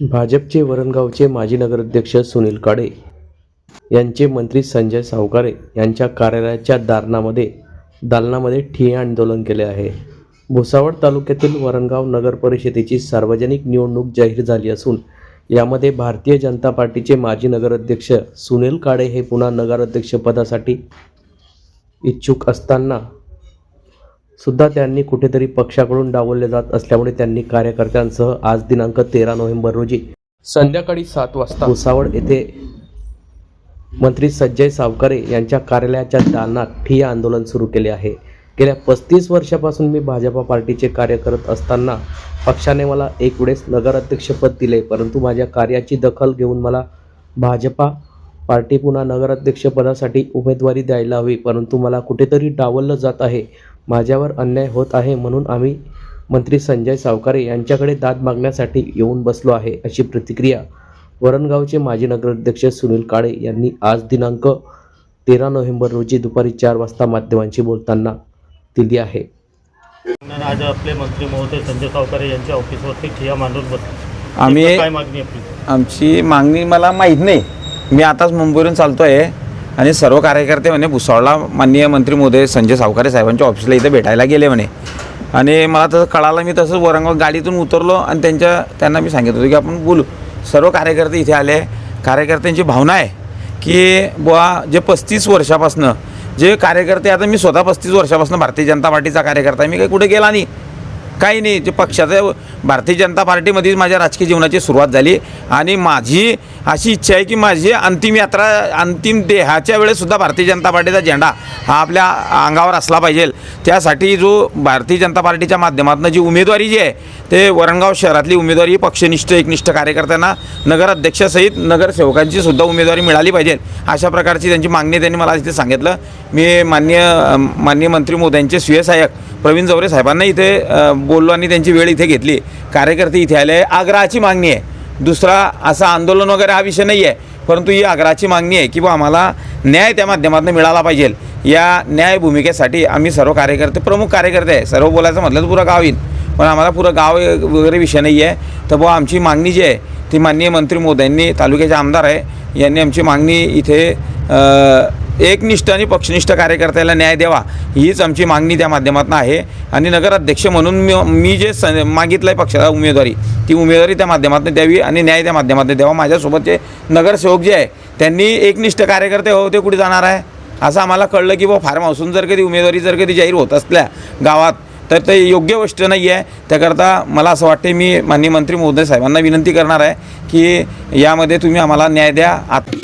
भाजपचे वरणगावचे माजी नगराध्यक्ष सुनील काडे यांचे मंत्री संजय सावकारे यांच्या कार्यालयाच्या दालनामध्ये दालनामध्ये ठिय्या आंदोलन केले आहे. भुसावळ तालुक्यातील वरणगाव नगर परिषदेची सार्वजनिक निवडणूक जाहीर झाली असून यामध्ये भारतीय जनता पार्टीचे माजी नगराध्यक्ष सुनील काडे हे पुन्हा नगराध्यक्षपदासाठी इच्छुक असताना सुद्धा त्यांनी कुठेतरी पक्षाकडून डावलले जात असल्यामुळे त्यांनी कार्यकर्त्यांसह आज दिनांक तेरा नोव्हेंबर रोजी संध्याकाळी सात वाजता भुसावळ येथे मंत्री संजय सावकारे यांच्या कार्यालयाच्या दालनात ठिय्या आंदोलन सुरू केले आहे. गेल्या पस्तीस वर्षापासून मी भाजपा पार्टीचे कार्य करत असताना पक्षाने मला एक वेळेस नगराध्यक्षपद दिले परंतु माझ्या कार्याची दखल घेऊन मला भाजपा पार्टी पुन्हा नगराध्यक्षपदासाठी उमेदवारी द्यायला हवी परंतु मला कुठेतरी डावललं जात आहे. माझ्यावर अन्याय होत आहे म्हणून आम्ही मंत्री संजय सावकारे यांच्याकडे दाद मागण्यासाठी येऊन बसलो आहे अशी प्रतिक्रिया वरणगावचे माजी नगराध्यक्ष सुनील काळे यांनी आज दिनांक तेरा नोव्हेंबर रोजी दुपारी चार वाजता माध्यमांशी बोलताना दिली आहे. आज आपले मंत्री महोदय संजय सावकारे यांच्या ऑफिसवरती ठिया मांडून बसले. आम्ही काय मागणी आपली? आमची मागणी मला माहीत नाही. मी आताच मुंबईवरून चालतो आहे आणि सर्व कार्यकर्ते म्हणे भुसावळला माननीय मंत्री महोदय संजय सावकारे साहेबांच्या ऑफिसला इथं भेटायला गेले म्हणे. आणि मला तसं कळालं मी तसंच वरंगाव गाडीतून उतरलो आणि त्यांच्या त्यांना मी सांगितलं होतं की आपण बोलू. सर्व कार्यकर्ते इथे आले. कार्यकर्त्यांची भावना आहे की बुवा जे पस्तीस वर्षापासनं जे कार्यकर्ते आता मी स्वतः पस्तीस वर्षापासून भारतीय जनता पार्टीचा कार्यकर्ता आहे मी काही कुठे गेला नाही. काही नाही. जे पक्षाचं भारतीय जनता पार्टीमध्येच माझ्या राजकीय जीवनाची सुरुवात झाली. आणि माझी अशी इच्छा आहे की माझी अंतिम यात्रा अंतिम देहाच्या वेळेससुद्धा भारतीय जनता पार्टीचा झेंडा हा आपल्या अंगावर असला पाहिजे. त्यासाठी जो भारतीय जनता पार्टीच्या माध्यमातून जी उमेदवारी जी आहे ते वरणगाव शहरातली उमेदवारी पक्षनिष्ठ एकनिष्ठ कार्यकर्त्यांना नगराध्यक्षासहित नगरसेवकांची सुद्धा उमेदवारी मिळाली पाहिजे. अशा प्रकारची त्यांची मागणी त्यांनी मला इथे सांगितलं. मी मान्य माननीय मंत्री मोद्यांचे स्वीय सहाय्यक प्रवीण जवरे साहेबांना इथे बोललो आणि त्यांची वेळ इथे घेतली. कार्यकर्ते इथे आले. आग्रहाची मागणी आहे. दुसरा असा आंदोलन वगैरे हा विषय नाही आहे परंतु ही आग्रहाची मागणी आहे की बा आम्हाला न्याय त्या माध्यमातून मिळाला पाहिजे. या न्याय भूमिकेसाठी आम्ही सर्व कार्यकर्ते प्रमुख कार्यकर्ते आहे. सर्व बोलायचं म्हटलं तर पुरं गाव येईल पण आम्हाला पुरं गाव वगैरे विषय नाही आहे तर बुवा आमची मागणी जी आहे ती माननीय मंत्री मोदयांनी तालुक्याचे आमदार आहे यांनी आमची मागणी इथे एकनिष्ठ आणि पक्षनिष्ठ कार्यकर्त्याला न्याय द्यावा हीच आमची मागणी त्या माध्यमातून आहे. आणि नगराध्यक्ष म्हणून मी मी जे स मागितलं आहे पक्षाला उमेदवारी ती उमेदवारी त्या माध्यमातून द्यावी आणि न्याय त्या माध्यमातून द्यावा. माझ्यासोबतचे नगरसेवक जे आहे त्यांनी एकनिष्ठ कार्यकर्ते हो ते कुठे जाणार आहे? असं आम्हाला कळलं की बा फार्म हाऊसून जर कधी उमेदवारी जर कधी जाहीर होत असल्या गावात तर ते योग्य गोष्ट नाही आहे. त्याकरता मला असं वाटते मी माननीय मंत्री महोदय साहेबांना विनंती करणार आहे की यामध्ये तुम्ही आम्हाला न्याय द्या. आत